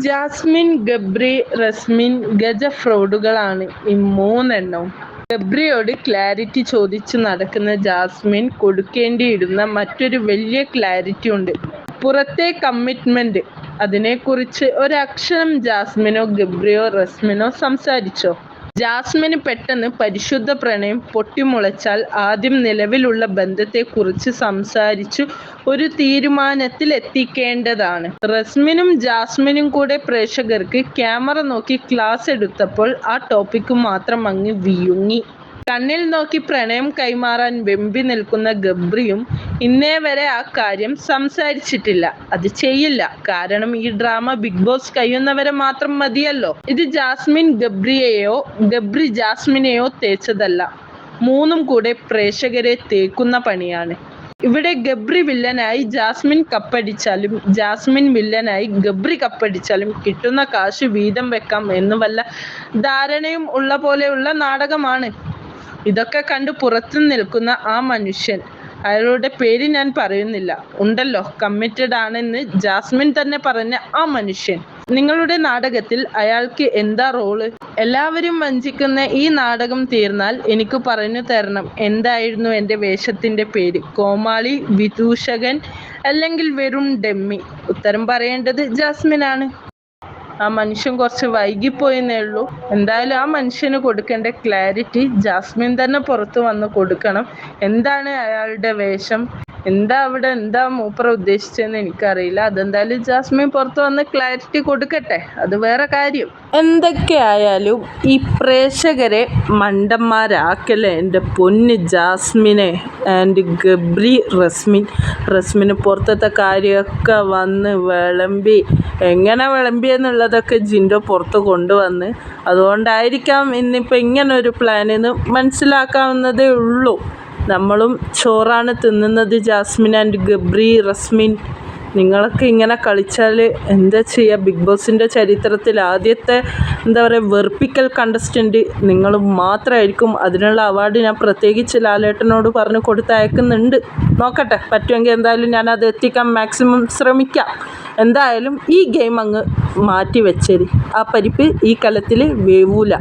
Jasmine Gabri Resmin ഗജ ഫ്രോഡുകളാണ് ഈ മൂന്നെണ്ണവും ഗബ്രിയോട് ക്ലാരിറ്റി ചോദിച്ചു നടക്കുന്ന ജാസ്മിൻ കൊടുക്കേണ്ടിയിരുന്ന മറ്റൊരു വലിയ ക്ലാരിറ്റി ഉണ്ട്. പുറത്തെ കമ്മിറ്റ്മെന്റ് അതിനെക്കുറിച്ച് ഒരക്ഷരം ജാസ്മിനോ ഗബ്രിയോ റസ്മിനോ സംസാരിച്ചോ? ജാസ്മിന് പെട്ടെന്ന് പരിശുദ്ധ പ്രണയം പൊട്ടിമുളച്ചാൽ ആദ്യം നിലവിലുള്ള ബന്ധത്തെക്കുറിച്ച് സംസാരിച്ചു ഒരു തീരുമാനത്തിൽ എത്തിക്കേണ്ടതാണ് റസ്മിനും ജാസ്മിനും കൂടെ പ്രേക്ഷകർക്ക് ക്യാമറ നോക്കി ക്ലാസ് എടുത്തപ്പോൾ ആ ടോപ്പിക്ക് മാത്രം അങ്ങ് വിഴുങ്ങി കണ്ണിൽ നോക്കി പ്രണയം കൈമാറാൻ വെമ്പി നിൽക്കുന്ന ഗബ്രിയും ഇന്നേ വരെ ആ കാര്യം സംസാരിച്ചിട്ടില്ല. അത് ചെയ്യില്ല. കാരണം ഈ ഡ്രാമ ബിഗ് ബോസ് കഴിയുന്നവരെ മാത്രം മതിയല്ലോ. ഇത് ജാസ്മിൻ ഗബ്രിയെയോ ഗബ്രി ജാസ്മിനെയോ തേച്ചതല്ല. മൂന്നും കൂടെ പ്രേക്ഷകരെ തേക്കുന്ന പണിയാണ്. ഇവിടെ ഗബ്രി വില്ലനായി ജാസ്മിൻ കപ്പടിച്ചാലും ജാസ്മിൻ വില്ലനായി ഗബ്രി കപ്പടിച്ചാലും കിട്ടുന്ന കാശ് വീതം വെക്കാം എന്ന് വല്ല ധാരണയും ഉള്ള പോലെയുള്ള നാടകമാണ്. ഇതൊക്കെ കണ്ടു പുറത്തു നിൽക്കുന്ന ആ മനുഷ്യൻ. അയാളുടെ പേര് ഞാൻ പറയുന്നില്ല. ഉണ്ടല്ലോ കമ്മിറ്റഡ് ആണെന്ന് ജാസ്മിൻ തന്നെ പറഞ്ഞ ആ മനുഷ്യൻ. നിങ്ങളുടെ നാടകത്തിൽ അയാൾക്ക് എന്താ റോൾ എല്ലാവരും വഞ്ചിക്കുന്ന ഈ നാടകം തീർന്നാൽ എനിക്ക് പറഞ്ഞു തരണം. എന്തായിരുന്നു എന്റെ വേഷത്തിന്റെ പേര്? കോമാളി വിദൂഷകൻ അല്ലെങ്കിൽ വെറും ഡെമ്മി? ഉത്തരം പറയേണ്ടത് ജാസ്മിനാണ്. ആ മനുഷ്യൻ കുറച്ച് വൈകിപ്പോയെന്നേ ഉള്ളൂ. എന്തായാലും ആ മനുഷ്യന് കൊടുക്കേണ്ട ക്ലാരിറ്റി ജാസ്മിൻ തന്നെ പുറത്തു വന്ന് കൊടുക്കണം. എന്താണ് അയാളുടെ വേഷം? എന്താ അവിടെ എന്താ മൂപ്പർ ഉദ്ദേശിച്ചതെന്ന് എനിക്കറിയില്ല. അതെന്തായാലും ജാസ്മിൻ പുറത്ത് വന്ന് ക്ലാരിറ്റി കൊടുക്കട്ടെ. അത് വേറെ കാര്യം. എന്തൊക്കെ ആയാലും ഈ പ്രേക്ഷകരെ മണ്ടന്മാരാക്കല്ലേ? എന്റെ പൊന്ന് ജാസ്മിനെ ആൻഡ് ഗബ്രി റസ്മിൻ. റസ്മിന് പുറത്തത്തെ കാര്യമൊക്കെ വന്ന് വിളമ്പി. എങ്ങനെ വിളമ്പി എന്നുള്ളതൊക്കെ ജിൻഡോ പുറത്ത് കൊണ്ടുവന്ന്. അതുകൊണ്ടായിരിക്കാം ഇന്നിപ്പോൾ ഇങ്ങനൊരു പ്ലാനെന്ന് മനസ്സിലാക്കാവുന്നതേ ഉള്ളൂ. നമ്മളും ചോറാണ് തിന്നുന്നത് ജാസ്മിൻ ആൻഡ് ഗബ്രി റസ്മിൻ. നിങ്ങളൊക്കെ ഇങ്ങനെ കളിച്ചാൽ എന്താ ചെയ്യുക ബിഗ് ബോസിന്റെ ചരിത്രത്തിൽ ആദ്യത്തെ എന്താ പറയുക വെറുപ്പിക്കൽ കണ്ടസ്റ്റന്റ് നിങ്ങൾ മാത്രമായിരിക്കും അതിനുള്ള അവാർഡ് ഞാൻ പ്രത്യേകിച്ച് ലാലേട്ടനോട് പറഞ്ഞ് കൊടുത്തയക്കുന്നുണ്ട്. നോക്കട്ടെ പറ്റുമെങ്കിൽ എന്തായാലും ഞാൻ അത് എത്തിക്കാൻ മാക്സിമം ശ്രമിക്കാം. എന്തായാലും ഈ ഗെയിം അങ്ങ് മാറ്റി വെച്ചേരി ആ പരിപ്പ് ഈ കലത്തിൽ വേവൂല.